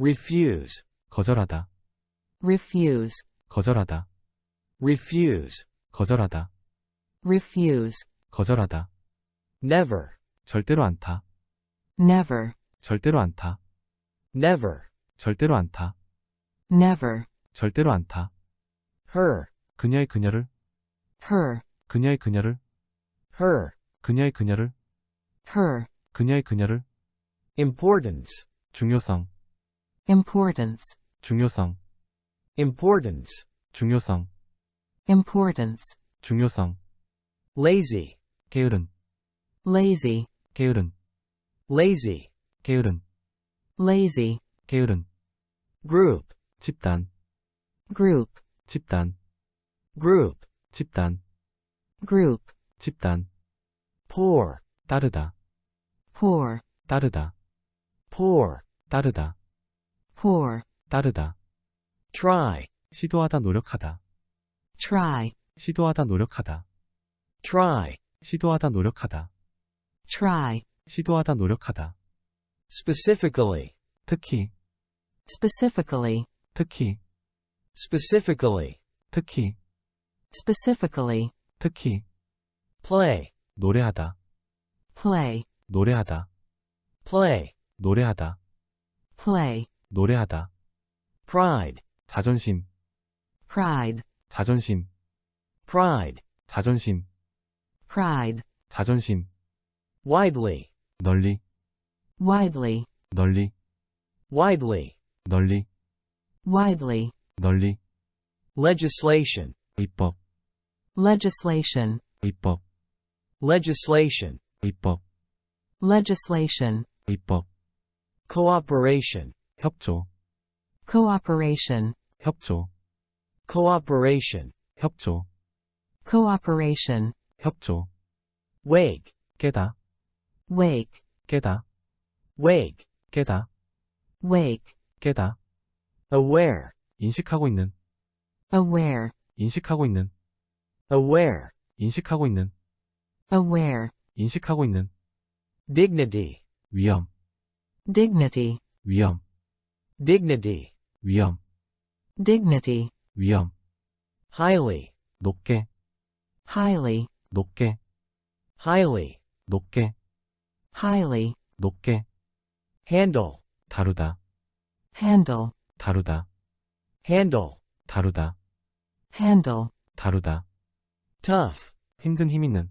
refuse, 거절하다, refuse, 거절하다, refuse, 거절하다, refuse, 거절하다, never, 절대로 않다, never, 절대로 않다, never, 절대로 않다, never, 절대로 않다, her, 그녀의 그녀를, her, 그녀의 그녀를, her, 그녀의 그녀를, her, 그녀의 그녀를, importance, 중요성, importance, 중요성, importance, 중요성, importance, 중요성, lazy, 게으른, lazy, 게으른, lazy, 게으른, lazy, 게으른, group, 집단, group, 집단, group, 집단, group, 집단, poor, 따르다, poor, 따르다, poor, 따르다, Poor, 따르다, try, 시도하다 노력하다, try, 시도하다 노력하다, try, 시도하다 노력하다, try, 시도하다 노력하다, specifically, 특히, specifically, 특히, specifically, 특히, specifically, 특히, play, 노래하다, play, 노래하다, play, 노래하다, play, 노래하다, pride, 자존심, pride, 자존심, pride, 자존심, pride, 자존심, widely, 널리, widely, 널리, widely, 널리, widely, 널리, legislation, 입법, legislation, 입법, legislation, 입법, legislation, 입법, cooperation, 협조, cooperation, 협조, cooperation, 협조, cooperation, 협조, wake, 깨다, wake, 깨다, wake, 깨다, wake, 깨다, aware, 인식하고 있는, aware, 인식하고 있는, aware, 인식하고 있는, aware, 인식하고 있는, dignity, 위험, dignity, 위험, Dignity, 위험, dignity, 위험, highly, 높게, highly, 높게, highly, 높게, highly, 높게, handle, 다루다, handle, 다루다, handle, 다루다, handle, 다루다, tough, 힘든 힘 있는,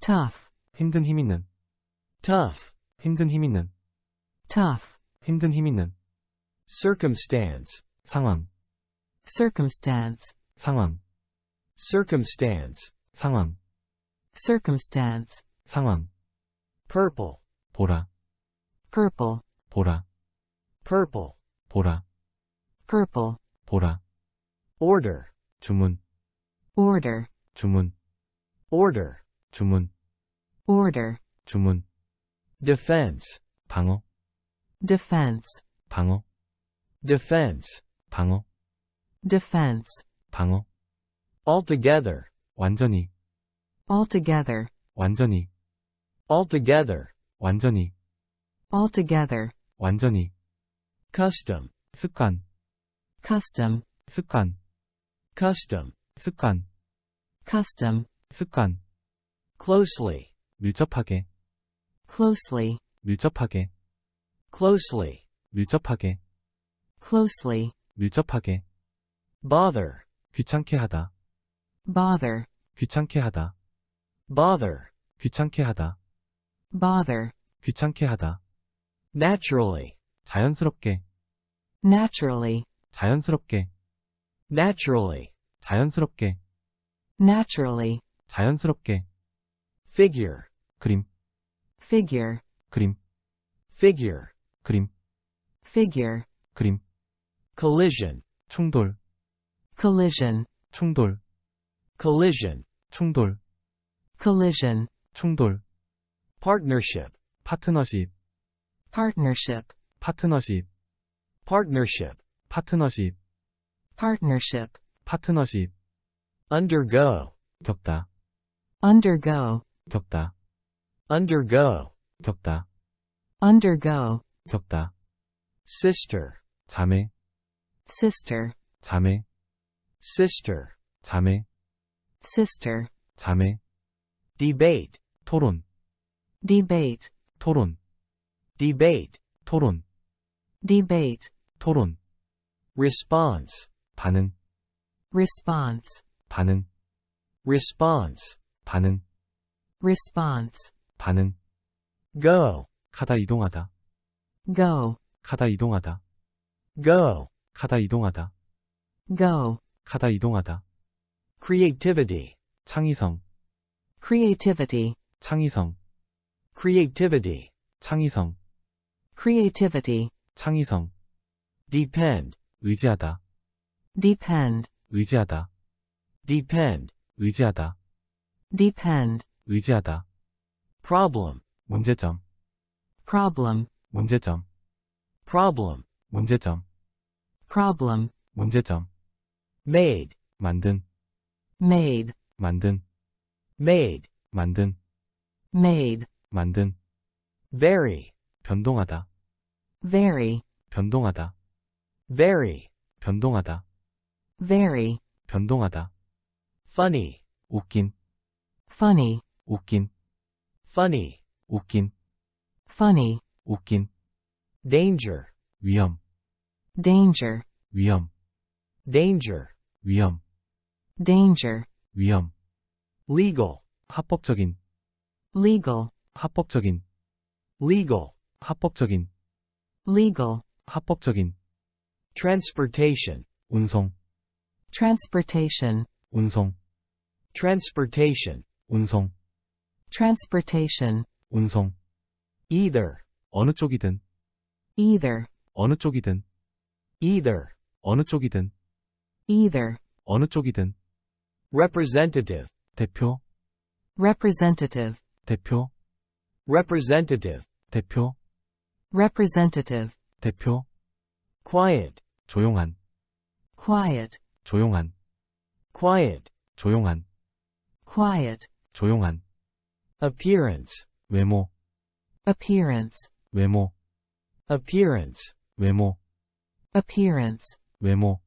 tough, 힘든 힘 있는, tough, 힘든 힘 있는, tough, 힘든 힘 있는, circumstance, 상황, circumstance, 상황, circumstance, 상황, circumstance, 상황, purple, 보라, purple, 보라, purple, 보라, purple, 보라, order, 주문, order, 주문, order, 주문, order, 주문, defense, 방어, defense, 방어, defense, 방어, defense, 방어, altogether, 완전히, altogether, 완전히, altogether, 완전히, altogether, 완전히, custom, 습관, custom, 습관, custom, 습관, custom, 습관, closely, 밀접하게, closely, 밀접하게, closely, 밀접하게, closely, bother, 밀접하게, 귀찮게 하다, bother, 귀찮게 하다, bother, 귀찮게 하다, bother, 귀찮게 하다, naturally, 자연스럽게, naturally, 자연스럽게, naturally, 자연스럽게, naturally, 자연스럽게, figure, 그림, figure, 그림, figure, 그림, figure, 그림, collision, 충돌, collision, 충돌, collision, 충돌, collision, 충돌, partnership, 파트너십, partnership, 파트너십, partnership, 파트너십, partnership, 파트너십, undergo, 겪다, undergo, 겪다, undergo, 겪다, undergo, 겪다, sister, 자매, sister, 자매, sister, 자매, sister, 자매, debate, 토론, debate, 토론, debate, 토론, debate, 토론, response, 반응, response, 반응, response, 반응, response, 반응, go, 가다 이동하다, go, 가다 이동하다, go, 가다 이동하다, go, 가다 이동하다, creativity, 창의성, creativity, 창의성, creativity, 창의성, creativity, 창의성, depend, 의지하다, depend, 의지하다, depend, 의지하다, depend, 의지하다, problem, 문제점, problem, 문제점, problem, 문제점, problem, 문제점, made, 만든, made, 만든, made, 만든, made, 만든, vary, 변동하다, vary, 변동하다, vary, 변동하다, vary, 변동하다, funny, 웃긴, funny, 웃긴, funny, 웃긴, funny, 웃긴, danger, 위험, danger, 위험, danger, 위험, danger, 위험, legal, 합법적인, legal, 합법적인, legal, 합법적인, legal, 합법적인, transportation, 운송, transportation, 운송, transportation, 운송, transportation, 운송, either, 어느 쪽이든, either, 어느 쪽이든, either, 어느 쪽이든, either, 어느 쪽이든, representative, 대표, representative, 대표, representative, 대표, representative, 대표, quiet, 조용한, quiet, 조용한, quiet, 조용한, quiet, 조용한, appearance, 외모, appearance, 외모, appearance, 외모, appearance, 외모,